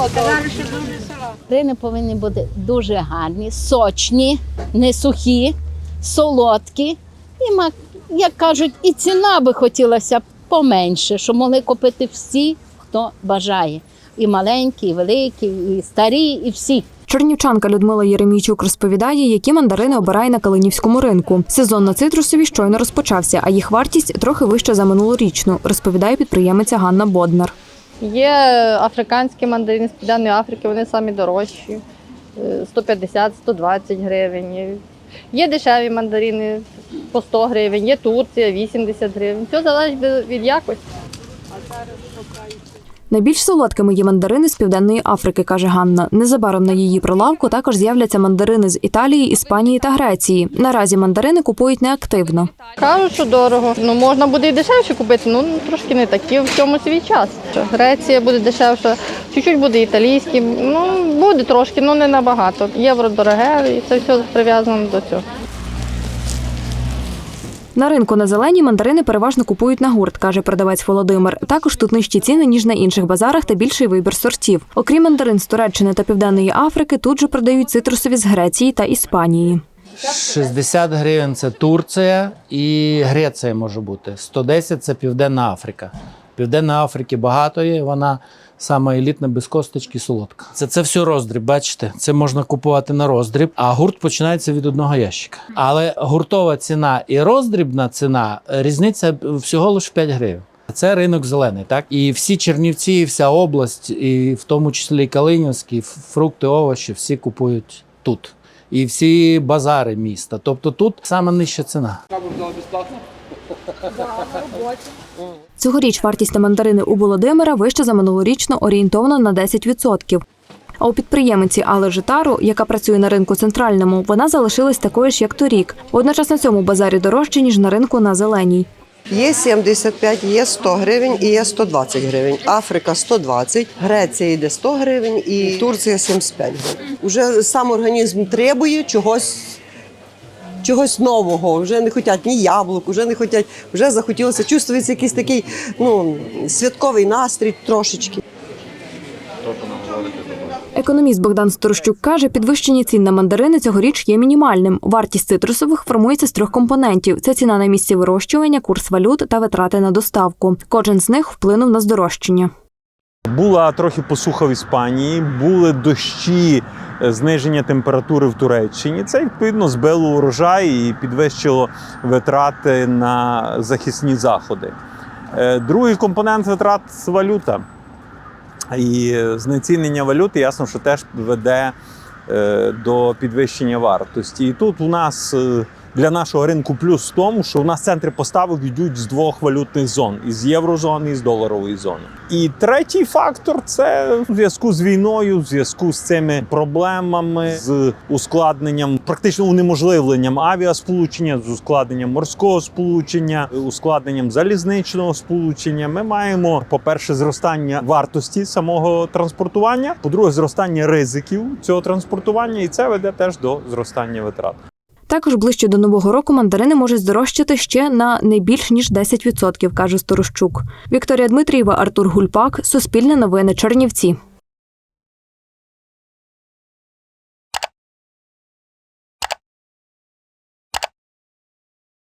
Мандарини повинні бути дуже гарні, сочні, не сухі, солодкі. І, як кажуть, і ціна би хотілося поменше, щоб могли купити всі, хто бажає. І маленькі, і великі, і старі, і всі. Чернівчанка Людмила Єремійчук розповідає, які мандарини обирає на Калинівському ринку. Сезон на цитрусові щойно розпочався, а їх вартість трохи вища за минулорічну, розповідає підприємиця Ганна Боднар. Є африканські мандарини з Південної Африки, вони самі дорожчі. е, 150-120 гривень. Є дешеві мандарини по 100 гривень, є Турція 80 гривень. Все залежить від- якості. Найбільш солодкими є мандарини з Південної Африки, каже Ганна. Незабаром на її прилавку також з'являться мандарини з Італії, Іспанії та Греції. Наразі мандарини купують неактивно. Кажуть, що дорого. Ну можна буде і дешевше купити, ну трошки не такі в цьому свій час. Греція буде дешевше, чуть-чуть буде італійський. Ну буде трошки, ну не набагато. Євро дороге, і це все прив'язано до цього. На ринку на зелені мандарини переважно купують на гурт, каже продавець Володимир. Також тут нижчі ціни ніж на інших базарах та більший вибір сортів. Окрім мандарин з Туреччини та Південної Африки, тут же продають цитрусові з Греції та Іспанії. 60 гривень це Турція і Греція може бути. 110 це Південна Африка. Південна Африки багато є, вона сама елітна, без косточки, солодка. Це, це все роздріб, бачите? Це можна купувати на роздріб, а гурт починається від одного ящика. Але гуртова ціна і роздрібна ціна різниця всього лише 5 гривень. Це ринок зелений, так і всі Чернівці, і вся область, і в тому числі і Калинівський, фрукти, овочі, всі купують тут. І всі базари міста. Тобто тут саме нижча ціна. Цьогоріч вартість на мандарини у Володимира вища за минулорічну орієнтовно на 10%. А у підприємиці Алли Житару, яка працює на ринку центральному, вона залишилась такою ж, як торік. Водночас на цьому базарі дорожче, ніж на ринку на зеленій. Є 75, є 100 гривень і є 120 гривень. Африка 120, Греція йде 100 гривень і Турція 75 гривень. Уже сам організм требує чогось. Чогось нового, вже не хочуть ні яблук, вже не хочуть, вже захотілося. Чувствується якийсь такий ну, святковий настрій трошечки. Економіст Богдан Сторощук каже, підвищення цін на мандарини цьогоріч є мінімальним. Вартість цитрусових формується з трьох компонентів: це ціна на місці вирощування, курс валют та витрати на доставку. Кожен з них вплинув на здорожчання. Була трохи посуха в Іспанії, були дощі, зниження температури в Туреччині. Це відповідно збило урожай і підвищило витрати на захисні заходи. Е, Другий компонент витрат валюта. І знецінення валюти, ясно, що теж веде е, до підвищення вартості. І тут у нас е, для нашого ринку плюс в тому, що у нас центри поставок йдуть з двох валютних зон: із єврозони і з доларової зони. І третій фактор це в зв'язку з війною, в зв'язку з цими проблемами, з ускладненням, практично унеможливленням авіасполучення, з ускладненням морського сполучення, ускладненням залізничного сполучення. Ми маємо, по-перше, зростання вартості самого транспортування, по-друге, зростання ризиків цього транспортування, і це веде теж до зростання витрат. Також ближче до нового року мандарини можуть здорожчати ще на не більш ніж 10%, каже Сторощук. Вікторія Дмитрієва, Артур Гульпак, Суспільне новини, Чернівці.